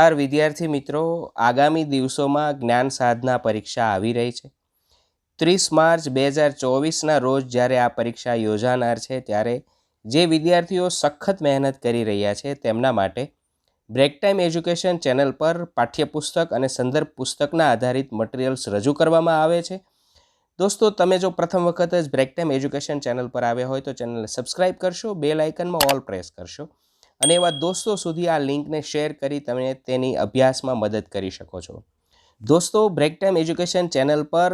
નમસ્કાર વિદ્યાર્થી મિત્રો, આગામી દિવસોમાં જ્ઞાન સાધના પરીક્ષા આવી રહી છે. ત્રીસ માર્ચ બે હજાર ચોવીસના રોજ જ્યારે આ પરીક્ષા યોજાનાર છે, ત્યારે જે વિદ્યાર્થીઓ સખત મહેનત કરી રહ્યા છે, તેમના માટે બ્રેક ટાઈમ એજ્યુકેશન ચેનલ પર પાઠ્યપુસ્તક અને સંદર્ભ પુસ્તકના આધારિત મટીરિયલ્સ રજૂ કરવામાં આવે છે. દોસ્તો, તમે જો પ્રથમ વખત જ બ્રેક ટાઈમ એજ્યુકેશન ચેનલ પર આવ્યા હોય તો ચેનલને સબસ્ક્રાઈબ કરશો બે લાઇકનમાં ઓલ પ્રેસ કરશો. અને એવા દોસ્તો સુધી આ લિંકને શેર કરી તમે તેની અભ્યાસમાં મદદ કરી શકો છો. દોસ્તો બ્રેક ટાઈમ એજ્યુકેશન ચેનલ પર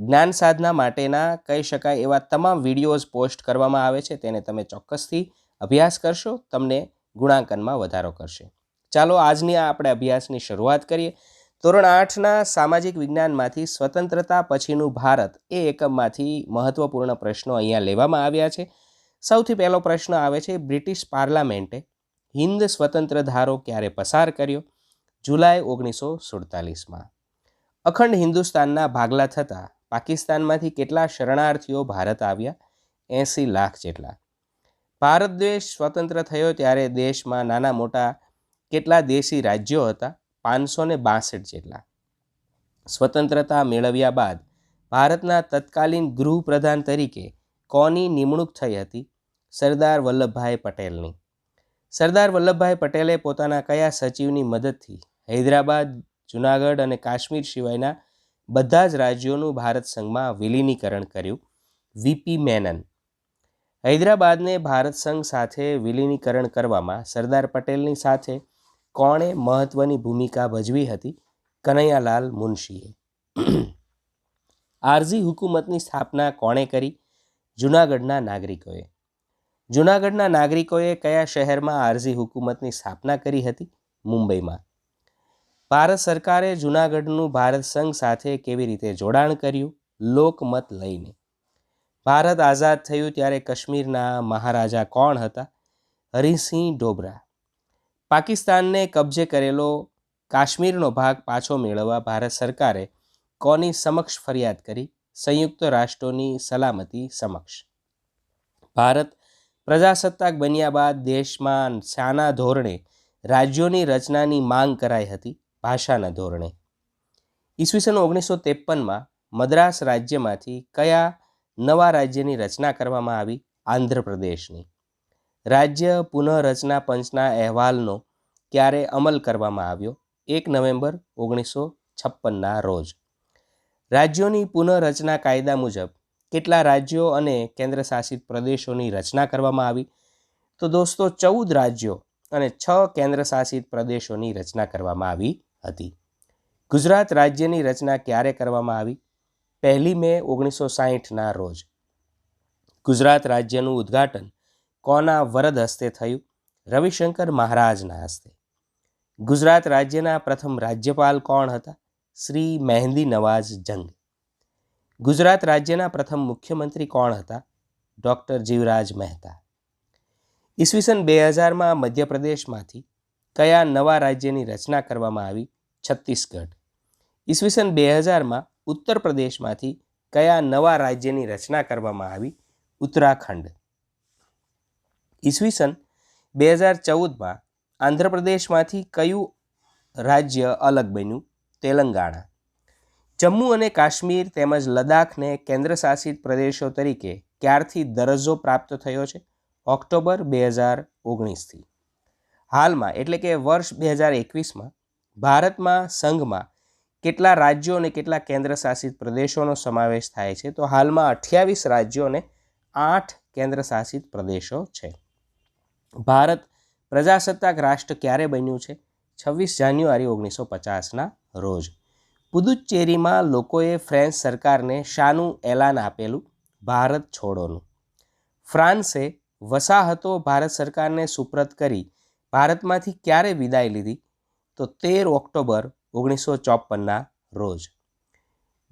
જ્ઞાન સાધના માટેના કહી શકાય એવા તમામ વિડીયોઝ પોસ્ટ કરવામાં આવે છે, તેને તમે ચોક્કસથી અભ્યાસ કરશો, તમને ગુણાંકનમાં વધારો કરશે. ચાલો, આજની આ આપણે અભ્યાસની શરૂઆત કરીએ. ધોરણ આઠના સામાજિક વિજ્ઞાનમાંથી સ્વતંત્રતા પછીનું ભારત એ એકમમાંથી મહત્વપૂર્ણ પ્રશ્નો અહીંયા લેવામાં આવ્યા છે. સૌથી પહેલો પ્રશ્ન આવે છે, બ્રિટિશ પાર્લામેન્ટે હિન્દ સ્વતંત્ર ધારો ક્યારે પસાર કર્યો? જુલાઈ ઓગણીસો સુડતાલીસમાં. અખંડ હિન્દુસ્તાનના ભાગલા થતાં પાકિસ્તાનમાંથી કેટલા શરણાર્થીઓ ભારત આવ્યા? એંસી લાખ જેટલા. ભારત દેશ સ્વતંત્ર થયો ત્યારે દેશમાં નાના મોટા કેટલા દેશી રાજ્યો હતા? પાંચસો ને બાસઠ જેટલા. સ્વતંત્રતા મેળવ્યા બાદ ભારતના તત્કાલીન ગૃહપ્રધાન તરીકે કોની નિમણૂક થઈ હતી? સરદાર વલ્લભભાઈ પટેલની. સરદાર વલ્લભભાઈ પટેલે પોતાના કયા સચિવની મદદથી હૈદરાબાદ, જુનાગઢ અને કાશ્મીર સિવાયના બધા જ રાજ્યોનું ભારત સંઘમાં વિલીનીકરણ કર્યું? વીપી મેનન. હૈદરાબાદને ભારત સંઘ સાથે વિલીનીકરણ કરવામાં સરદાર પટેલની સાથે કોણે મહત્વની ભૂમિકા ભજવી હતી? કનૈયાલાલ મુનશીએ. આરઝી હુકુમતની સ્થાપના કોણે કરી? જૂનાગઢના નાગરિકોએ. જૂનાગઢના નાગરિકોએ કયા શહેરમાં આરઝી હુકુમતની સ્થાપના કરી હતી? મુંબઈમાં. ભારત સરકારે જૂનાગઢનું ભારત સંઘ સાથે કેવી રીતે જોડાણ કર્યું? લોકમત લઈને. ભારત આઝાદ થયું ત્યારે કાશ્મીરના મહારાજા કોણ હતા? હરિસિંહ ડોબરા. પાકિસ્તાનને કબજે કરેલો કાશ્મીરનો ભાગ પાછો મેળવવા ભારત સરકારે કોની સમક્ષ ફરિયાદ કરી? સંયુક્ત રાષ્ટ્રોની સલામતી સમક્ષ. ભારત પ્રજાસત્તાક બન્યા બાદ દેશમાં શાના ધોરણે રાજ્યોની રચનાની માંગ કરાઈ હતી ભાષાના ધોરણે. ઈસવીસન ઓગણીસો ત્રેપનમાં મદ્રાસ રાજ્યમાંથી કયા નવા રાજ્યની રચના કરવામાં આવી? આંધ્રપ્રદેશની. રાજ્ય પુનઃરચના પંચના અહેવાલનો ક્યારે અમલ કરવામાં આવ્યો? એક નવેમ્બર ઓગણીસો છપ્પનના રોજ. રાજ્યોની પુનઃરચના કાયદા મુજબ કેટલા રાજ્યો અને કેન્દ્રશાસિત પ્રદેશોની રચના કરવામાં આવી? તો દોસ્તો, ચૌદ રાજ્યો અને છ કેન્દ્રશાસિત પ્રદેશોની રચના કરવામાં આવી હતી. ગુજરાત રાજ્યની રચના ક્યારે કરવામાં આવી? પહેલી મે ઓગણીસો સાહીઠના રોજ. ગુજરાત રાજ્યનું ઉદ્ઘાટન કોના વરદ હસ્તે થયું? રવિશંકર મહારાજના હસ્તે. ગુજરાત રાજ્યના પ્રથમ રાજ્યપાલ કોણ હતા? શ્રી મહેંદી નવાઝ જંગ. ગુજરાત રાજ્યના પ્રથમ મુખ્યમંત્રી કોણ હતા? ડૉક્ટર જીવરાજ મહેતા. ઈસવીસન બે હજારમાં મધ્યપ્રદેશમાંથી કયા નવા રાજ્યની રચના કરવામાં આવી? છત્તીસગઢ. ઈસવીસન બે હજારમાં ઉત્તર પ્રદેશમાંથી કયા નવા રાજ્યની રચના કરવામાં આવી? ઉત્તરાખંડ. ઈસવીસન બે હજાર ચૌદમાં આંધ્રપ્રદેશમાંથી કયું રાજ્ય અલગ બન્યું? તેલંગાણા. જમ્મુ અને કાશ્મીર તેમજ લદ્દાખને કેન્દ્રશાસિત પ્રદેશો તરીકે ક્યારથી દરજ્જો પ્રાપ્ત થયો છે? ઓક્ટોબર બે હજાર ઓગણીસથી. હાલમાં, એટલે કે વર્ષ બે હજાર એકવીસમાં, ભારતમાં સંઘમાં કેટલા રાજ્યો અને કેટલા કેન્દ્રશાસિત પ્રદેશોનો સમાવેશ થાય છે? તો હાલમાં અઠ્યાવીસ રાજ્યો અને આઠ કેન્દ્રશાસિત પ્રદેશો છે. ભારત પ્રજાસત્તાક રાષ્ટ્ર ક્યારે બન્યું છે? છવ્વીસ જાન્યુઆરી ઓગણીસો પચાસના રોજ. પુદુચેરીમાં લોકોએ ફ્રેન્ચ સરકારને શાનું એલાન આપેલું, ભારત છોડોનું. ફ્રાન્સે વસાહતો ભારત સરકારને સુપ્રત કરી, ભારતમાંથી ક્યારે વિદાય લીધી? તો તેર ઓક્ટોબર ઓગણીસો ચોપનના રોજ.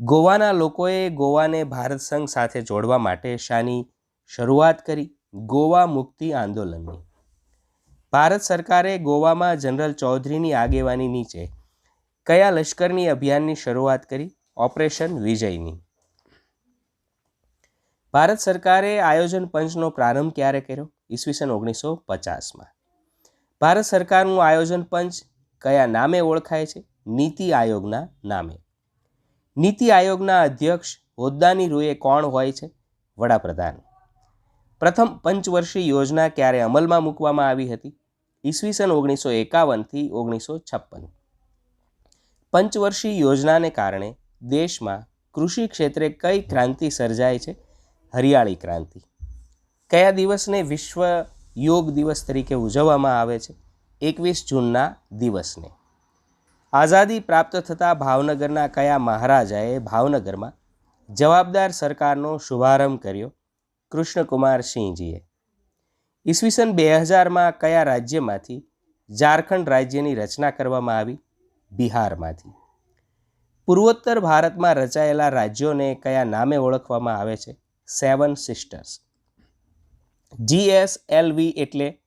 ગોવાના લોકોએ ગોવાને ભારત સંઘ સાથે જોડવા માટે શાની શરૂઆત કરી, ગોવા મુક્તિ આંદોલનની. ભારત સરકારે ગોવામાં જનરલ ચૌધરીની આગેવાની નીચે કયા લશ્કરની અભિયાનની શરૂઆત કરી? ઓપરેશન વિજયની. ભારત સરકારે આયોજન પંચનો પ્રારંભ ક્યારે કર્યો? ઈસવીસન ઓગણીસો પચાસમાં. ભારત સરકારનું આયોજન પંચ કયા નામે ઓળખાય છે? નીતિ આયોગના નામે. નીતિ આયોગના અધ્યક્ષ હોદ્દાની રૂએ કોણ હોય છે? વડાપ્રધાન. પ્રથમ પંચવર્ષીય યોજના ક્યારે અમલમાં મૂકવામાં આવી હતી? ઈસવીસન ઓગણીસો એકાવનથી ઓગણીસો છપ્પન. પંચવર્ષીય યોજનાને કારણે દેશમાં કૃષિ ક્ષેત્રે કઈ ક્રાંતિ સર્જાય છે? હરિયાળી ક્રાંતિ. કયા દિવસને વિશ્વ યોગ દિવસ તરીકે ઉજવવામાં આવે છે? એકવીસ જૂનના દિવસને. આઝાદી પ્રાપ્ત થતાં ભાવનગરના કયા મહારાજાએ ભાવનગરમાં જવાબદાર સરકારનો શુભારંભ કર્યો? કૃષ્ણકુમાર સિંહજીએ. ઈસવીસન બે હજારમાં કયા રાજ્યમાંથી ઝારખંડ રાજ્યની રચના કરવામાં આવી? બિહારમાંથી. પૂર્વોત્તર ભારતમાં રચાયેલા રાજ્યોને કયા નામે ઓળખવામાં આવે છે? Seven sisters. જીએસએલવી એટલે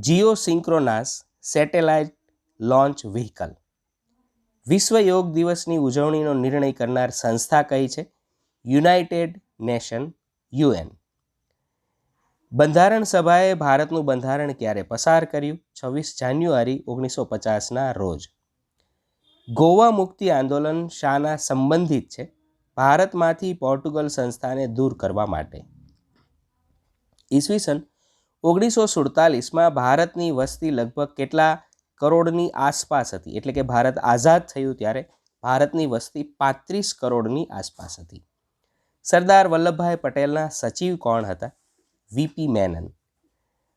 geo synchronous satellite launch vehicle. વિશ્વ યોગ દિવસની ઉજવણીનો નિર્ણય કરનાર સંસ્થા કઈ છે? United Nation, UN. બંધારણ સભાએ ભારતનું બંધારણ ક્યારે પસાર કર્યું? છવ્વીસ જાન્યુઆરી ઓગણીસો પચાસના રોજ. ગોવા મુક્તિ આંદોલન શાના સંબંધિત છે, ભારતમાંથી પોર્ટુગલ સંસ્થાને દૂર કરવા માટે. ઈસવીસન ઓગણીસો સુડતાલીસમાં ભારતની વસ્તી લગભગ કેટલા કરોડની આસપાસ હતી? એટલે કે ભારત આઝાદ થયું ત્યારે ભારતની વસ્તી પાંત્રીસ કરોડની આસપાસ હતી. સરદાર વલ્લભભાઈ પટેલના સચિવ કોણ હતા? વીપી મેનન.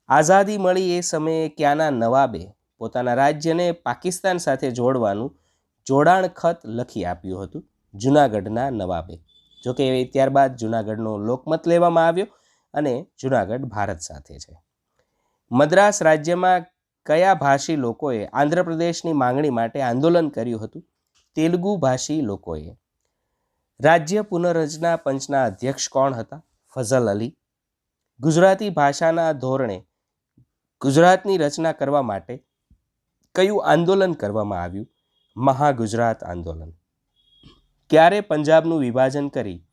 આઝાદી મળી એ સમયે ક્યાંના નવાબે પોતાના રાજ્યને પાકિસ્તાન સાથે જોડવાનું જોડાણ ખત લખી આપ્યું હતું જૂનાગઢના નવાબે. જોકે ત્યારબાદ જૂનાગઢનો લોકમત લેવામાં આવ્યો અને જૂનાગઢ ભારત સાથે છે. મદ્રાસ રાજ્યમાં કયા ભાષી લોકોએ આંધ્રપ્રદેશની માંગણી માટે આંદોલન કર્યું હતું? તેલુગુ ભાષી લોકોએ. રાજ્ય પુનઃરચના પંચના અધ્યક્ષ કોણ હતા? ફઝલ અલી. ગુજરાતી ભાષાના ધોરણે ગુજરાતની રચના કરવા માટે કયું આંદોલન કરવામાં આવ્યું? મહાગુજરાત આંદોલન. ક્યારે પંજાબનું વિભાજન કરી?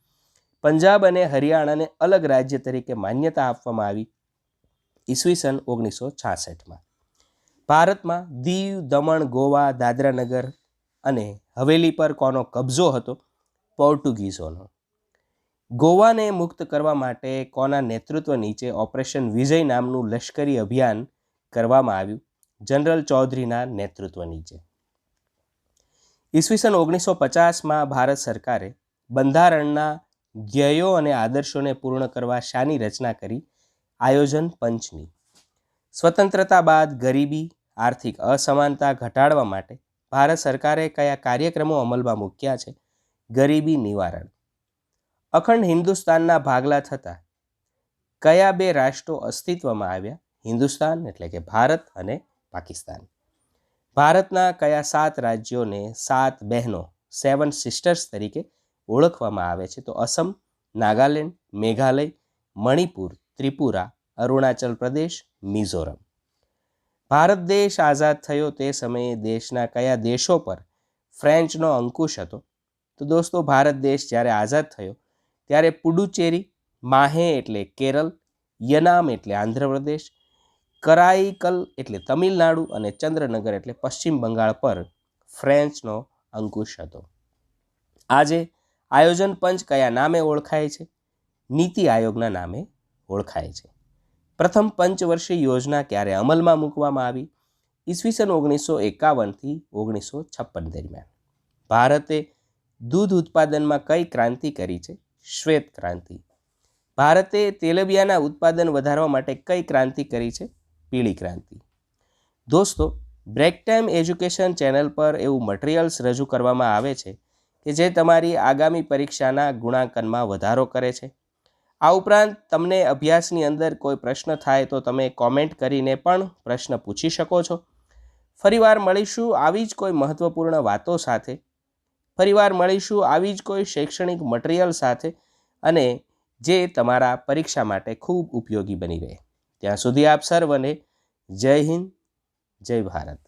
પંજાબ અને હરિયાણાને અલગ રાજ્ય તરીકે માન્યતા આપવામાં આવી. ઈસવીસન ઓગણીસો છાસઠમાં. ભારતમાં દીવ, દમણ, ગોવા, દાદરાનગર અને હવેલી પર કોનો કબજો હતો? પોર્ટુગીઝોનો. ગોવાને મુક્ત કરવા માટે કોના નેતૃત્વ નીચે ઓપરેશન વિજય નામનું લશ્કરી અભિયાન કરવામાં આવ્યું? જનરલ ચૌધરીના નેતૃત્વ નીચે. ઈસવીસન ઓગણીસો પચાસમાં ભારત સરકારે બંધારણના ધ્યેયો અને આદર્શોને પૂર્ણ કરવા શાની રચના કરી આયોજન પંચની. સ્વતંત્રતા બાદ ગરીબી, આર્થિક અસમાનતા ઘટાડવા માટે ભારત સરકારે કયા કાર્યક્રમો અમલમાં મૂક્યા છે? ગરીબી નિવારણ. અખંડ હિન્દુસ્તાનના ભાગલા થતાં કયા બે રાષ્ટ્રો અસ્તિત્વમાં આવ્યા? હિન્દુસ્તાન એટલે કે ભારત અને પાકિસ્તાન. ભારતના કયા સાત રાજ્યોને સાત બહેનો, સેવન સિસ્ટર્સ તરીકે ઓળખવામાં આવે છે? તો અસમ, નાગાલેન્ડ, મેઘાલય, મણિપુર, ત્રિપુરા, અરુણાચલ પ્રદેશ, મિઝોરમ. ભારત દેશ આઝાદ થયો તે સમયે દેશના કયા દેશો પર ફ્રેન્ચનો અંકુશ હતો? તો દોસ્તો, ભારત દેશ જ્યારે આઝાદ થયો, ત્યારે પુડુચેરી, માહે એટલે કેરળ યનામ એટલે આંધ્રપ્રદેશ કરાઈકલ એટલે તમિલનાડુ અને ચંદ્રનગર એટલે પશ્ચિમ બંગાળ પર ફ્રેન્ચનો અંકુશ હતો. આજે આયોજન પંચ કયા નામે ઓળખાય છે? નીતિ આયોગના નામે ઓળખાય છે. પ્રથમ પંચવર્ષીય યોજના ક્યારે અમલમાં મૂકવામાં આવી? ઈસવીસન ઓગણીસો એકાવનથી ઓગણીસો છપ્પન દરમિયાન. ભારતે દૂધ ઉત્પાદનમાં કઈ ક્રાંતિ કરી છે? શ્વેત ક્રાંતિ. ભારતે તેલબિયાના ઉત્પાદન વધારવા માટે કઈ ક્રાંતિ કરી છે? પીળી ક્રાંતિ. દોસ્તો બ્રેક ટાઈમ એજ્યુકેશન ચેનલ પર એવું મટીરિયલ્સ રજૂ કરવામાં આવે છે કે જે તમારી આગામી પરીક્ષાના ગુણાંકનમાં વધારો કરે છે. આ ઉપરાંત તમને અભ્યાસની અંદર કોઈ પ્રશ્ન થાય તો તમે કોમેન્ટ કરીને પણ પ્રશ્ન પૂછી શકો છો. ફરીવાર મળીશું આવી જ કોઈ મહત્ત્વપૂર્ણ વાતો સાથે. ફરીવાર મળીશું આવી જ કોઈ શૈક્ષણિક મટીરિયલ સાથે અને જે તમારા પરીક્ષા માટે ખૂબ ઉપયોગી બની રહે. ત્યાં સુધી આપ સર્વને જય હિન્દ જય ભારત.